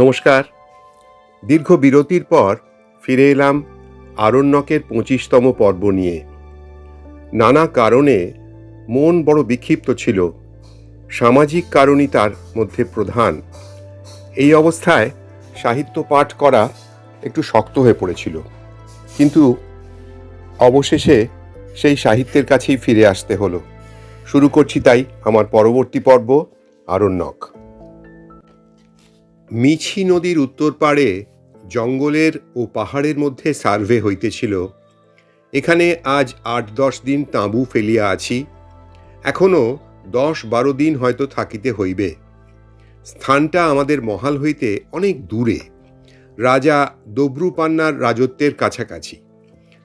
নমস্কার। দীর্ঘ বিরতির পর ফিরে এলাম আরণ্যকের পঁচিশতম পর্ব নিয়ে। নানা কারণে মন বড় বিক্ষিপ্ত ছিল। সামাজিক কারণই তার মধ্যে প্রধান। এই অবস্থায় সাহিত্য পাঠ করা একটু শক্ত হয়ে পড়েছিল। কিন্তু অবশেষে সেই সাহিত্যের কাছেই ফিরে আসতে হলো। শুরু করছি তাই আমার পরবর্তী পর্ব, আরণ্যক। মিছি নদীর উত্তর পাড়ে জঙ্গলের ও পাহাড়ের মধ্যে সার্ভে হইতেছিল। এখানে আজ আট দশ দিন তাঁবু ফেলিয়া আছি। এখনও দশ বারো দিন হয়তো থাকিতে হইবে। স্থানটা আমাদের মহাল হইতে অনেক দূরে। রাজা দব্রুপান্নার রাজত্বের কাছাকাছি।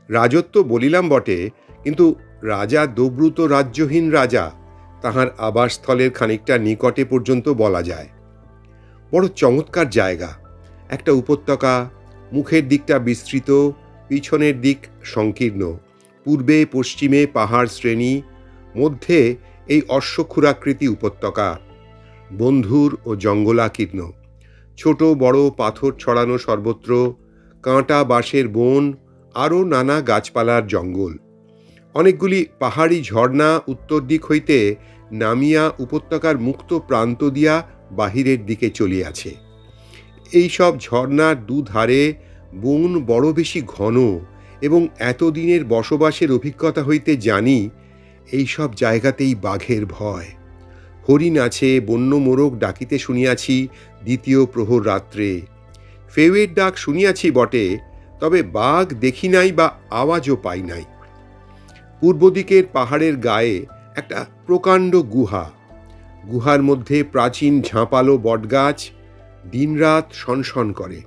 রাজত্ব বলিলাম বটে, কিন্তু রাজা দব্রুত রাজ্যহীন রাজা, তাহার আবাসস্থলের খানিকটা নিকটে পর্যন্ত বলা যায়। বড় চমৎকার জায়গা। একটা উপত্যকা, মুখের দিকটা বিস্তৃত, পিছনের দিক সংকীর্ণ। পূর্বে, পশ্চিমে পাহাড় শ্রেণি, মধ্যে এই অশ্বক্ষুরাকৃতি উপত্যকা। বন্ধুর ও জঙ্গলাকীর্ণ। ছোট, বড় পাথর ছড়ানো সর্বত্র, কাঁটা বাঁশের বন, আরও নানা গাছপালার জঙ্গল। অনেকগুলি পাহাড়ি ঝর্ণা উত্তর দিক হইতে নামিয়া উপত্যকার মুক্ত প্রান্ত দিয়া বাহিরের দিকে চলিয়াছে। এইসব ঝর্ণার দুধারে বন বড় বেশি ঘন এবং এতদিনের বসবাসের অভিজ্ঞতা হইতে জানি এই সব জায়গাতেই বাঘের ভয়। হরিণ আছে, বন্য মোরগ ডাকিতে শুনিয়াছি দ্বিতীয় প্রহর রাত্রে। ফেউয়ের ডাক শুনিয়াছি বটে, তবে বাঘ দেখি নাই বা আওয়াজও পাই নাই। পূর্ব দিকের পাহাড়ের গায়ে একটা প্রকাণ্ড গুহা গুহার মধ্যে প্রাচীন ঝাঁপালো বটগাছ দিনরাত সনসন করে।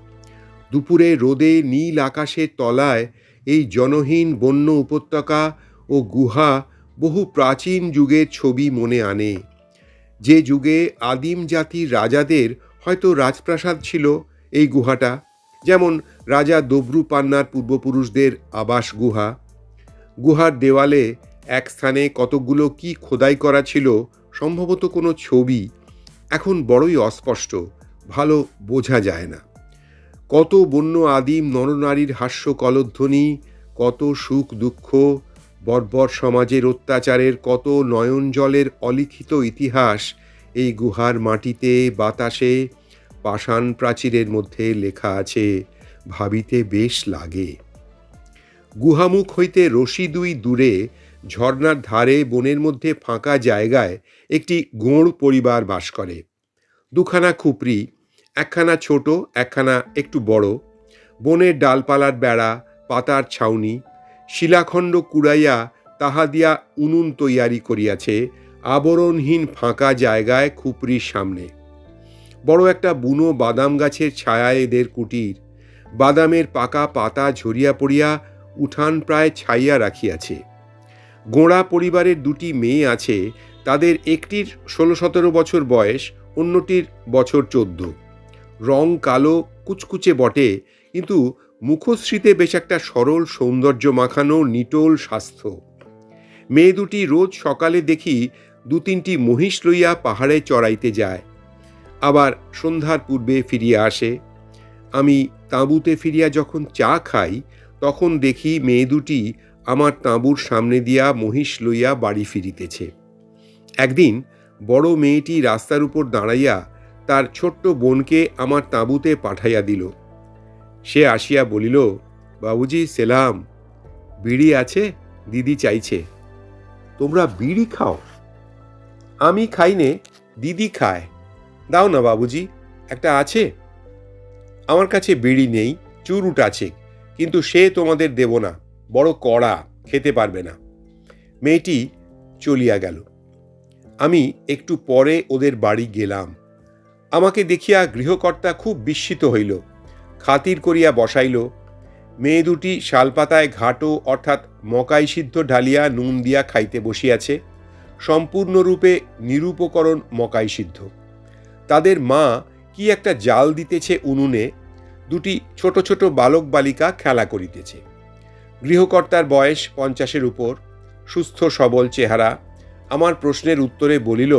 দুপুরে রোদে নীল আকাশের তলায় এই জনহীন বন্য উপত্যকা ও গুহা বহু প্রাচীন যুগের ছবি মনে আনে। যে যুগে আদিম জাতির রাজাদের হয়তো রাজপ্রাসাদ ছিল এই গুহাটা, যেমন রাজা দব্রু পান্নার পূর্বপুরুষদের আবাস গুহা। গুহার দেওয়ালে এক স্থানে কতকগুলো কি খোদাই করা ছিল সম্ভবত কোনো ছবি এখন বড়ই অস্পষ্ট, ভালো বোঝা যায় না। কত বন্য আদিম নরনারীর হাস্য কলধ্বনি, কত সুখ দুঃখ, বর্বর সমাজের অত্যাচারের, কত নয়ন জলের অলিখিত ইতিহাস এই গুহার মাটিতে, বাতাসে, পাষাণ প্রাচীরের মধ্যে লেখা আছে, ভাবিতে বেশ লাগে। গুহামুখ হইতে রশি দুই দূরে ঝর্ণার ধারে বনের মধ্যে ফাঁকা জায়গায় একটি গোঁড় পরিবার বাস করে। দুখানা খুপড়ি একখানা ছোট, একখানা একটু বড়, বনের ডালপালার বেড়া, পাতার ছাউনি, শিলাখণ্ড কুড়াইয়া তাহা দিয়া উনুন তৈয়ারি করিয়াছে আবরণহীন ফাঁকা জায়গায় খুপড়ির সামনে। বড় একটা বুনো বাদাম গাছের ছায়া এদের কুটির, বাদামের পাকা পাতা ঝরিয়া পড়িয়া উঠান প্রায় ছাইয়া রাখিয়াছে। গোঁড়া পরিবারের দুটি মেয়ে আছে, তাদের একটির ষোলো সতেরো বছর বয়স, অন্যটির বছর চোদ্দ। রং কালো, কুচকুচে বটে, কিন্তু মুখশ্রীতে বেশ একটা সরল সৌন্দর্য মাখানো নিটোল স্বাস্থ্য। মেয়ে দুটি রোজ সকালে দেখি দু তিনটি মহিষ লইয়া পাহাড়ে চড়াইতে যায়। আবার সন্ধ্যার পূর্বে ফিরিয়া আসে। আমি তাঁবুতে ফিরিয়া যখন চা খাই, তখন দেখি মেয়ে দুটি আমার তাঁবুর সামনে দিয়া মহিষ লইয়া বাড়ি ফিরিতেছে। একদিন বড় মেয়েটি রাস্তার উপর দাঁড়াইয়া তার ছোট্ট বোনকে আমার তাঁবুতে পাঠাইয়া দিল। সে আসিয়া বলিল, বাবুজি, সেলাম, বিড়ি আছে, দিদি চাইছে। তোমরা বিড়ি খাও। আমি খাইনে দিদি খায়। দাও না বাবুজি, একটা আছে। আমার কাছে বিড়ি নেই, চুরুট আছে, কিন্তু সে তোমাদের দেব না। বড় কড়া খেতে পারবে না। মেয়েটি চলিয়া গেল। আমি একটু পরে ওদের বাড়ি গেলাম। আমাকে দেখিয়া গৃহকর্তা খুব বিস্মিত হইল, খাতির করিয়া বসাইল, মেয়ে দুটি শালপাতায় ঘাটো অর্থাৎ মকাই সিদ্ধ ঢালিয়া নুন দিয়া খাইতে বসিয়াছে, সম্পূর্ণরূপে নিরূপকরণ মকাই সিদ্ধ। তাদের মা কি একটা জাল দিতেছে উনুনে, দুটি ছোট ছোট বালক বালিকা খেলা করিতেছে। গৃহকর্তার বয়স পঞ্চাশের উপর, সুস্থ সবল চেহারা, আমার প্রশ্নের উত্তরে বলিল,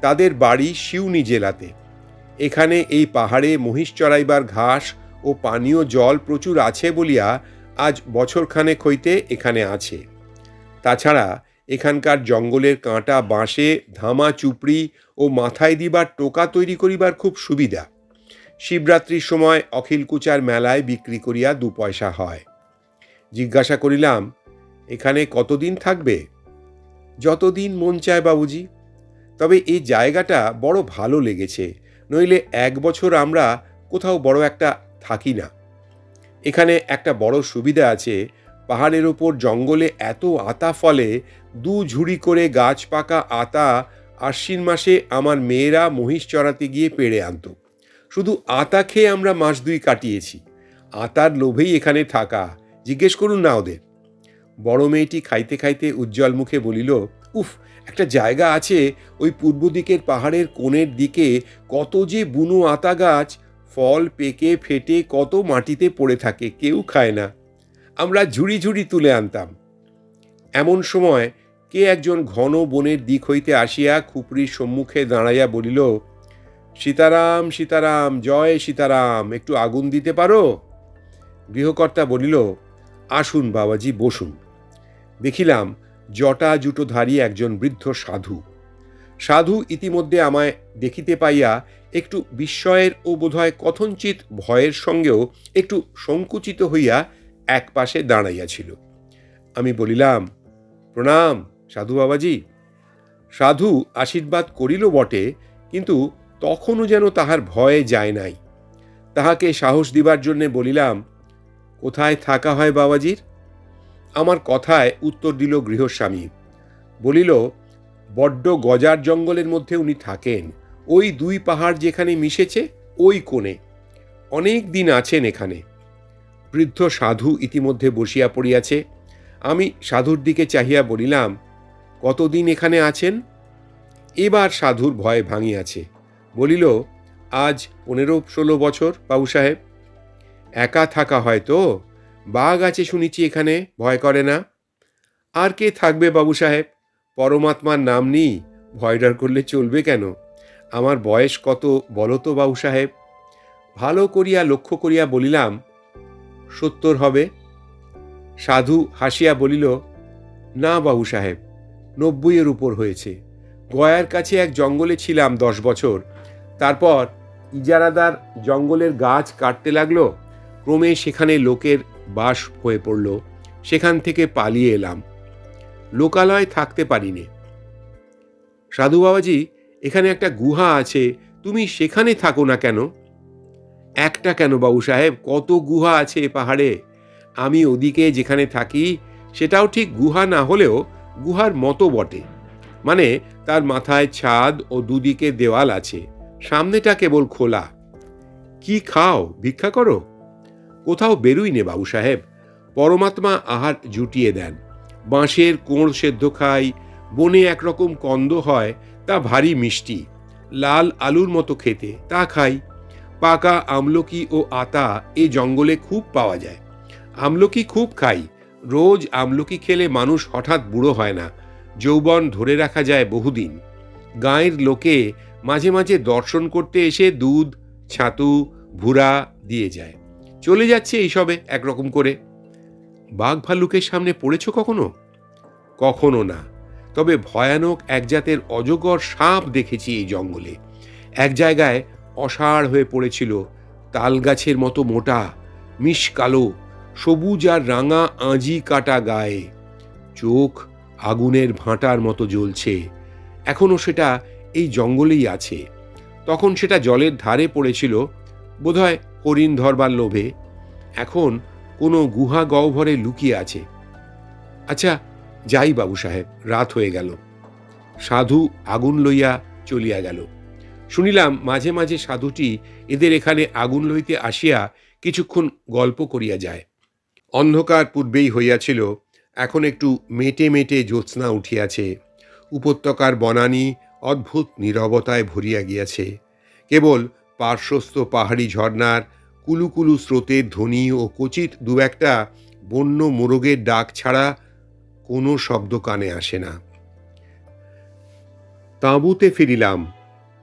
তাদের বাড়ি সিউনি জেলাতে। এখানে এই পাহাড়ে মহিষ চড়াইবার ঘাস ও পানীয় জল প্রচুর আছে বলিয়া আজ বছরখানেক হইতে এখানে আছে। তাছাড়া এখানকার জঙ্গলের কাঁটা, বাঁশে, ধামা, চুপড়ি ও মাথায় দিবার টোকা তৈরি করিবার খুব সুবিধা। শিবরাত্রির সময় অখিলকুচার মেলায় বিক্রি করিয়া দু পয়সা হয়। জিজ্ঞাসা করিলাম, এখানে কতদিন থাকবে? যতদিন মন চায় বাবুজি, তবে এই জায়গাটা বড় ভালো লেগেছে, নইলে এক বছর আমরা কোথাও বড় একটা থাকি না। এখানে একটা বড় সুবিধা আছে, পাহাড়ের ওপর জঙ্গলে এত আতা ফলে দু ঝুড়ি করে গাছ পাকা আতা আশ্বিন মাসে আমার মেয়েরা মহিষ চড়াতে গিয়ে পেড়ে আনত। শুধু আতা খেয়ে আমরা মাস দুই কাটিয়েছি, আতার লোভেই এখানে থাকা। জিজ্ঞেস করুন না ওদের। বড় মেয়েটি খাইতে খাইতে উজ্জ্বল মুখে বলিল, উফ, একটা জায়গা আছে ওই পূর্ব দিকের পাহাড়ের কোণের দিকে। কত যে বুনো আতা গাছ, ফল পেকে ফেটে কত মাটিতে পড়ে থাকে, কেউ খায় না। আমরা ঝুড়ি ঝুড়ি তুলে আনতাম। এমন সময় কে একজন ঘন বনের দিক হইতে আসিয়া খুপড়ির সম্মুখে দাঁড়াইয়া বলিল, সীতারাম সীতারাম, জয় সীতারাম, একটু আগুন দিতে পারো? গৃহকর্তা বলিল আসুন বাবাজি, বসুন। দেখিলাম জটা জুটোধারী একজন বৃদ্ধ সাধু। সাধু ইতিমধ্যে আমায় দেখিতে পাইয়া একটু বিস্ময়ের ও বোধহয় কথঞ্চিত ভয়ের সঙ্গেও একটু সংকুচিত হইয়া এক পাশে দাঁড়াইয়াছিল। আমি বলিলাম, প্রণাম সাধু বাবাজি। সাধু আশীর্বাদ করিল বটে, কিন্তু তখনও যেন তাহার ভয়ে যায় নাই। তাহাকে সাহস দিবার জন্যে বলিলাম কোথায় থাকা হয় বাবাজির? আমার কথায় উত্তর দিল গৃহস্বামী। বলিল, বড্ড গজার জঙ্গলের মধ্যে উনি থাকেন। ওই দুই পাহাড় যেখানে মিশেছে, ওই কোণে। অনেক দিন আছেন এখানে। বৃদ্ধ সাধু ইতিমধ্যে বসিয়া পড়িয়াছে। আমি সাধুর দিকে চাহিয়া বলিলাম, কতদিন এখানে আছেন? এবার সাধুর ভয় ভাঙিয়াছে। বলিল, আজ পনেরো ষোলো বছর, বাবু সাহেব। একা থাকা হয় তো? বাঘ আছে শুনেছি এখানে, ভয় করে না? আর কে থাকবে বাবু সাহেব? পরমাত্মার নাম নিই ভয় ডর করলে চলবে কেন? আমার বয়স কত বলো তো বাবু সাহেব? ভালো করিয়া লক্ষ্য করিয়া বলিলাম, সত্তর হবে। সাধু হাসিয়া বলিল, না বাবু সাহেব, নব্বইয়ের উপর হয়েছে। গয়ার কাছে এক জঙ্গলে ছিলাম দশ বছর। তারপর ইজারাদার জঙ্গলের গাছ কাটতে লাগল। ক্রমে সেখানে লোকের বাস হয়ে পড়ল। সেখান থেকে পালিয়ে এলাম। লোকালয় থাকতে পারিনি। সাধু বাবাজি, এখানে একটা গুহা আছে, তুমি সেখানে থাকো না কেন? একটা কেন বাবু সাহেব, কত গুহা আছে এ পাহাড়ে? আমি ওদিকে যেখানে থাকি, সেটাও ঠিক গুহা না হলেও গুহার মতো বটে। মানে তার মাথায় ছাদ ও দুদিকে দেওয়াল আছে। সামনেটা কেবল খোলা। কি খাও, ভিক্ষা করো? কোথাও বেরুই নে বাবু সাহেব। পরমাত্মা আহার জুটিয়ে দেন। বাঁশের কোঁড় সেদ্ধ খাই, বনে একরকম কন্দ হয়, তা ভারী মিষ্টি। লাল আলুর মতো খেতে, তা খাই। পাকা আমলকি ও আতা এ জঙ্গলে খুব পাওয়া যায়। আমলকি খুব খাই। রোজ আমলকি খেলে মানুষ হঠাৎ বুড়ো হয় না। যৌবন ধরে রাখা যায় বহুদিন। গাঁয়ের লোকে মাঝে মাঝে দর্শন করতে এসে দুধ, ছাতু, ভুরা দিয়ে যায়। চলে যাচ্ছে এইসবে একরকম করে। বাঘ ভাল্লুকের সামনে পড়েছ কখনো? কখনো না। তবে ভয়ানক এক জাতের অজগর সাপ দেখেছি এই জঙ্গলে। এক জায়গায় অসাড় হয়ে পড়েছিল তাল গাছের মতো মোটা মিশ কালো, সবুজ আর রাঙা আঁজি কাটা গায়ে। চোখ আগুনের ভাঁটার মতো জ্বলছে। এখনও সেটা এই জঙ্গলেই আছে। তখন সেটা জলের ধারে পড়েছিল। বোধহয় হরিণ ধরবার লোভে এখন কোনো গুহা গহ্বরে লুকিয়ে আছে। আচ্ছা যাই বাবু সাহেব, রাত হয়ে গেল। সাধু আগুন লইয়া চলিয়া গেল। শুনিলাম মাঝে মাঝে সাধুটি এদের এখানে আগুন লইতে আসিয়া কিছুক্ষণ গল্প করিয়া যায়। অন্ধকার পূর্বেই হইয়াছিল, এখন একটু মেটে মেটে জ্যোৎস্না উঠিয়াছে। উপত্যকার বনানী অদ্ভুত নীরবতায় ভরিয়া গিয়াছে। কেবল পার্শ্বস্থ পাহাড়ি ঝর্ণার কুলুকুলু স্রোতের ধ্বনি ও কচিত দু একটা বন্য মোরগের ডাক ছাড়া কোনো শব্দ কানে আসে না। তাঁবুতে ফিরিলাম।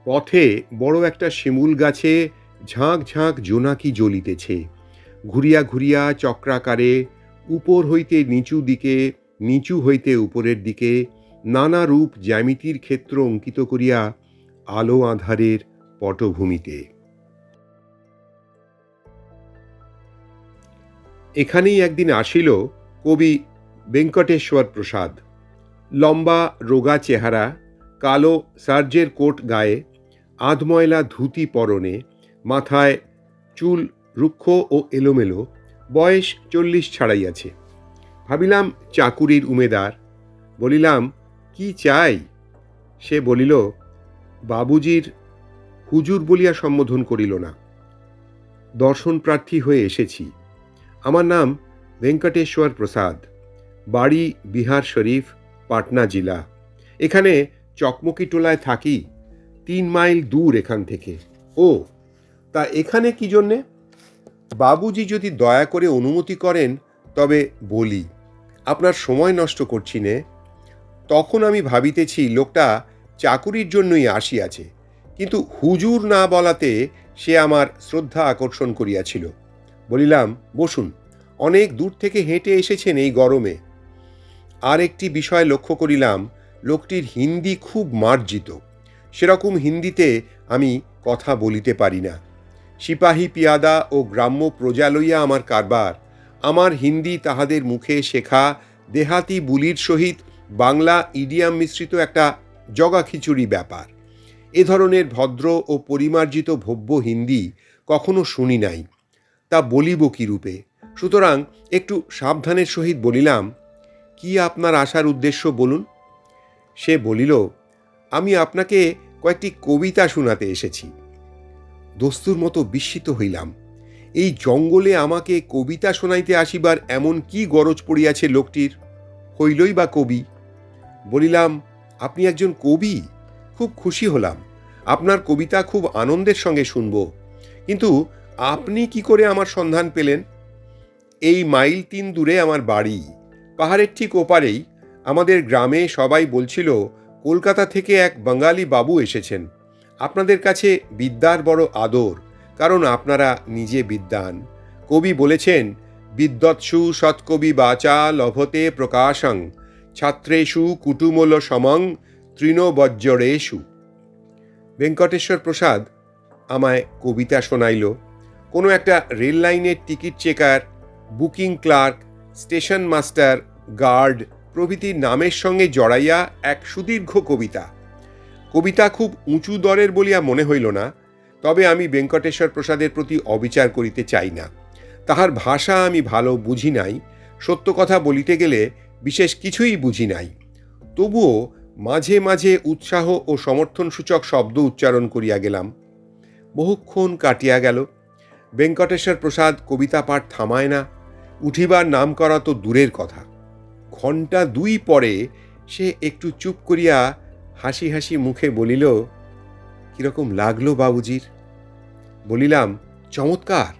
পথে বড় একটা শিমুল গাছে ঝাঁক ঝাঁক জোনাকি জ্বলিতেছে। ঘুরিয়া ঘুরিয়া চক্রাকারে উপর হইতে নিচু দিকে, নিচু হইতে উপরের দিকে নানা রূপ জ্যামিতির ক্ষেত্র অঙ্কিত করিয়া আলো আধারের পটভূমিতে। এখানেই একদিন আসিল কবি বেঙ্কটেশ্বর প্রসাদ। লম্বা, রোগা চেহারা, কালো সার্জের কোট গায়ে, আধময়লা ধুতি পরনে, মাথায় চুল রুক্ষ ও এলোমেলো, বয়স চল্লিশ ছাড়াইয়াছে ভাবিলাম, চাকুরির উমেদার, বলিলাম, কি চাই? সে বলিল, বাবুজির হুজুর বলিয়া সম্বোধন করিল না। দর্শন প্রার্থী হয়ে এসেছি। আমার নাম ভেঙ্কটেশ্বর প্রসাদ। বাড়ি বিহার শরীফ, পাটনা জেলা। এখানে চকমকি টোলায় থাকি তিন মাইল দূর এখান থেকে। ও, তা এখানে কি জন্যে? বাবুজি যদি দয়া করে অনুমতি করেন, তবে বলি, আপনার সময় নষ্ট করছি নে। তখন আমি ভাবিতেছি লোকটা চাকুরির জন্যই আসিয়াছে। কিন্তু হুজুর না বলাতে সে আমার শ্রদ্ধা আকর্ষণ করিয়াছিল। বলিলাম, বসুন, অনেক দূর থেকে হেঁটে এসেছেন এই গরমে। আর একটি বিষয় লক্ষ্য করিলাম, লোকটির হিন্দি খুব মার্জিত। সেরকম হিন্দিতে আমি কথা বলিতে পারি না। সিপাহী পিয়াদা ও গ্রাম্য প্রজা লইয়া আমার কারবার, আমার হিন্দি তাহাদের মুখে শেখা দেহাতি বুলির সহিত বাংলা ইডিয়াম মিশ্রিত একটা জগা খিচুড়ি ব্যাপার। এ ধরনের ভদ্র ও পরিমার্জিত ভব্য হিন্দি কখনো শুনি নাই। তা বলিব কি রূপে? সুতরাং একটু সাবধানের সহিত বলিলাম, কি আপনার আসার উদ্দেশ্য বলুন? সে বলিল, আমি আপনাকে কয়েকটি কবিতা শোনাতে এসেছি। দস্তুর মতো বিস্মিত হইলাম। এই জঙ্গলে আমাকে কবিতা শোনাইতে আসিবার এমন কি গরজ পড়িয়াছে লোকটির? হইলই বা কবি? বলিলাম, আপনি একজন কবি? খুব খুশি হলাম। আপনার কবিতা খুব আনন্দের সঙ্গে শুনব। কিন্তু আপনি কি করে আমার সন্ধান পেলেন? এই মাইল তিন দূরে আমার বাড়ি। পাহাড়ের ঠিক ওপারেই আমাদের গ্রামে সবাই বলছিল, কলকাতা থেকে এক বাঙালি বাবু এসেছেন। আপনাদের কাছে বিদ্যার বড় আদর, কারণ আপনারা নিজে বিদ্যান। কবি বলেছেন বিদ্বৎসু সৎকবি বাচা লভতে প্রকাশং, ছাত্রেষু কুটুমল সমং তৃণবজ্জরেষু ভেঙ্কটেশ্বর প্রসাদ আমায় কবিতা শোনাইল। কোনো একটা রেল লাইনের ticket checker, booking clerk, station master, guard প্রভৃতির নামের সঙ্গে জড়াইয়া এক সুদীর্ঘ কবিতা। কবিতা খুব উঁচু দরের বলিয়া মনে হইল না, তবে আমি বেঙ্কটেশ্বর প্রসাদের প্রতি অবিচার করিতে চাই না। তাহার ভাষা আমি ভালো বুঝি নাই, সত্য কথা বলিতে গেলে বিশেষ কিছুই বুঝি নাই। তবুও মাঝে মাঝে উৎসাহ ও সমর্থনসূচক শব্দ উচ্চারণ করিয়া গেলাম। বহুক্ষণ কাটিয়া গেল। বেঙ্কটেশ্বর প্রসাদ কবিতা পাঠ থামায় না, উঠিবার নাম করা তো দূরের কথা। ঘণ্টা দুই পরে সে একটু চুপ করিয়া হাসি হাসি মুখে বলিল, কীরকম লাগল বাবুজির? বলিলাম, চমৎকার,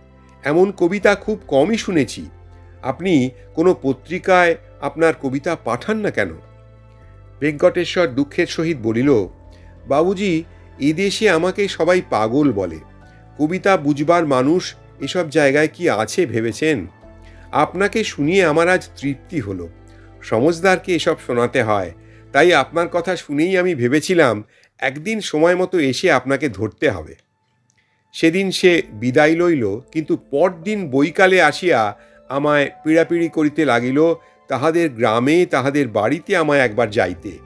এমন কবিতা খুব কমই শুনেছি। আপনি কোনো পত্রিকায় আপনার কবিতা পাঠান না কেন? ভেঙ্কটেশ্বর দুঃখের সহিত বলিল, বাবুজি, এদেশে আমাকে সবাই পাগল বলে। কবিতা বুঝবার মানুষ এসব জায়গায় কি আছে ভেবেছেন? আপনাকে শুনিয়ে আমার আজ তৃপ্তি হলো। সমজদারকে এসব শোনাতে হয়। তাই আপনার কথা শুনেই আমি ভেবেছিলাম একদিন সময় মতো এসে আপনাকে ধরতে হবে। সেদিন সে বিদায় লইল, কিন্তু পরদিন বৈকালে আসিয়া আমায় পীড়াপিড়ি করিতে লাগিল তাহাদের গ্রামে, তাহাদের বাড়িতে আমায় একবার যাইতে।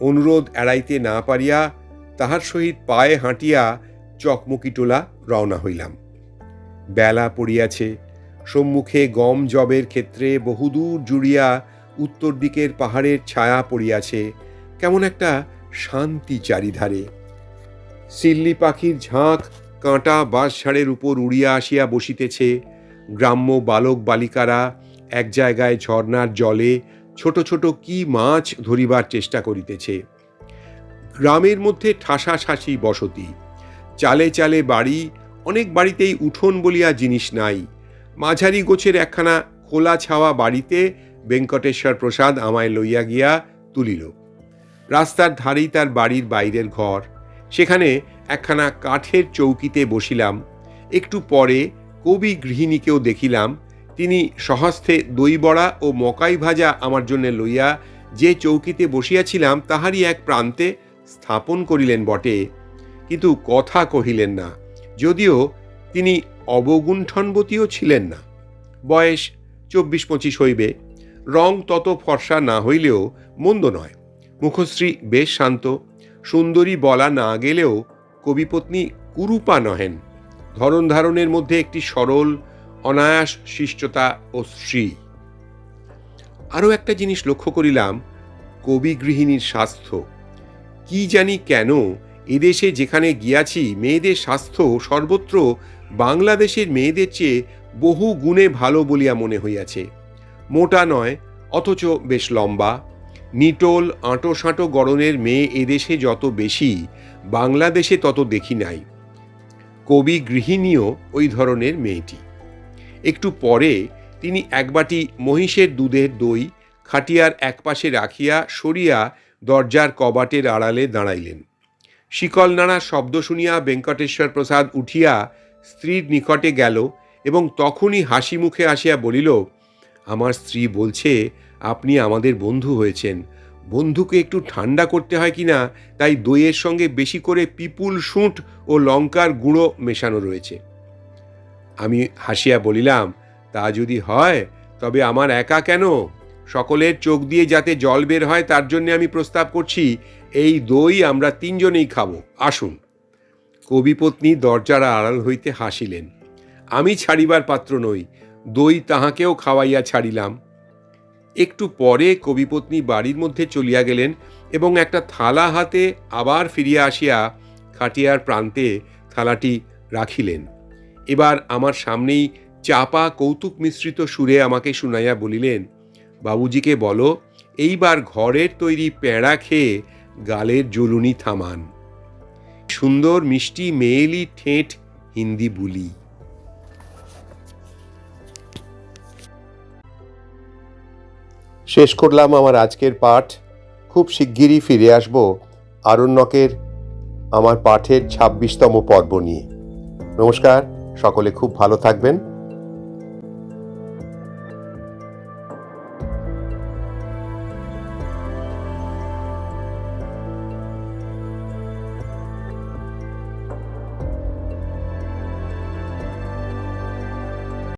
অনুরোধ এড়াইতে না পারিয়া তাহার সহিত পায়ে হাঁটিয়া চকমকি টোলা রওনা হইলাম। বেলা পড়িয়াছে, সম্মুখে গম জবের ক্ষেত্রে বহুদূর জুড়িয়া উত্তর দিকের পাহাড়ের ছায়া পড়িয়াছে, কেমন একটা শান্তি চারিধারে। সিল্লি পাখির ঝাঁক কাঁটা বাঁশ বাঁশঝাড়ের উপর উড়িয়া আসিয়া বসিতেছে গ্রাম্য বালক বালিকারা এক জায়গায় ঝর্ণার জলে ছোট ছোট কি মাছ ধরিবার চেষ্টা করিতেছে। গ্রামের মধ্যে ঠাসাঠাসি বসতি। চালে চালে বাড়ি, অনেক বাড়িতেই উঠোন বলিয়া জিনিস নাই। মাঝারি গোছের একখানা খোলা ছাওয়া বাড়িতে বেঙ্কটেশ্বর প্রসাদ আমায় লইয়া গিয়া তুলিল। রাস্তার ধারেই তার বাড়ির বাইরের ঘর। সেখানে একখানা কাঠের চৌকিতে বসিলাম। একটু পরে কবি গৃহিণীকেও দেখিলাম। তিনি সহস্তে দই বড়া ও মকাই ভাজা আমার জন্য লইয়া যে চৌকিতে বসিয়াছিলাম, তাহারই এক প্রান্তে স্থাপন করিলেন বটে। কিন্তু কথা কহিলেন না, যদিও তিনি অবগুণ্ঠনবতীও ছিলেন না। বয়স চব্বিশ পঁচিশ হইবে, রং তত ফর্সা না হইলেও মন্দ নয়। মুখশ্রী বেশ শান্ত, সুন্দরী বলা না গেলেও কবিপত্নী কুরূপা নহেন। ধরন ধারণের মধ্যে একটি সরল অনায়াস শিষ্টতা ও শ্রী। আরও একটা জিনিস লক্ষ্য করিলাম, কবি গৃহিণীর স্বাস্থ্য। কি জানি কেন এদেশে যেখানে গিয়াছি মেয়েদের স্বাস্থ্য সর্বত্র বাংলাদেশের মেয়েদের চেয়ে বহু গুণে ভালো বলিয়া মনে হইয়াছে। মোটা নয়, অথচ বেশ লম্বা। নিটোল আঁটো সাঁটো গড়নের মেয়ে এদেশে যত বেশি, বাংলাদেশে তত দেখি নাই। কবি গৃহিণীও ওই ধরনের মেয়েটি। একটু পরে তিনি একবাটি মহিষের দুধের দই খাটিয়ার একপাশে রাখিয়া সরিয়া দরজার কবাটের আড়ালে দাঁড়াইলেন। শিকল নাড়ার শব্দ শুনিয়া বেঙ্কটেশ্বর প্রসাদ উঠিয়া স্ত্রীর নিকটে গেল এবং তখনই হাসি মুখে আসিয়া বলিল, আমার স্ত্রী বলছে আপনি আমাদের বন্ধু হয়েছেন। বন্ধুকে একটু ঠান্ডা করতে হয় কি না, তাই দইয়ের সঙ্গে বেশি করে পিপুল শুঁট ও লঙ্কার গুঁড়ো মেশানো রয়েছে। আমি হাসিয়া বলিলাম, তা যদি হয়, তবে আমার একা কেন? সকলের চোখ দিয়ে যাতে জল বের হয়, তার জন্য আমি প্রস্তাব করছি, এই দই আমরা তিনজনেই খাব। আসুন। কবিপত্নী দরজার আড়াল হইতে হাসিলেন। আমি ছাড়িবার পাত্র নই, দই তাহাকেও খাওয়াইয়া ছাড়িলাম। একটু পরে কবিপত্নী বাড়ির মধ্যে চলিয়া গেলেন এবং একটা থালা হাতে আবার ফিরিয়া আসিয়া খাটিয়ার প্রান্তে থালাটি রাখিলেন। এবার আমার সামনেই চাপা কৌতুক মিশ্রিত সুরে আমাকে শুনাইয়া বলিলেন, বাবুজিকে বলো, এইবার ঘরের তৈরি প্যাঁড়া খেয়ে গালের জ্বলুনি থামান। সুন্দর মিষ্টি মেয়েলি ঠেঁট হিন্দি বুলি। শেষ করলাম আমার আজকের পাঠ। খুব শিগগিরই ফিরে আসব আরণ্যকের আমার পাঠের ছাব্বিশতম পর্ব নিয়ে। নমস্কার। সকলে খুব ভালো থাকবেন।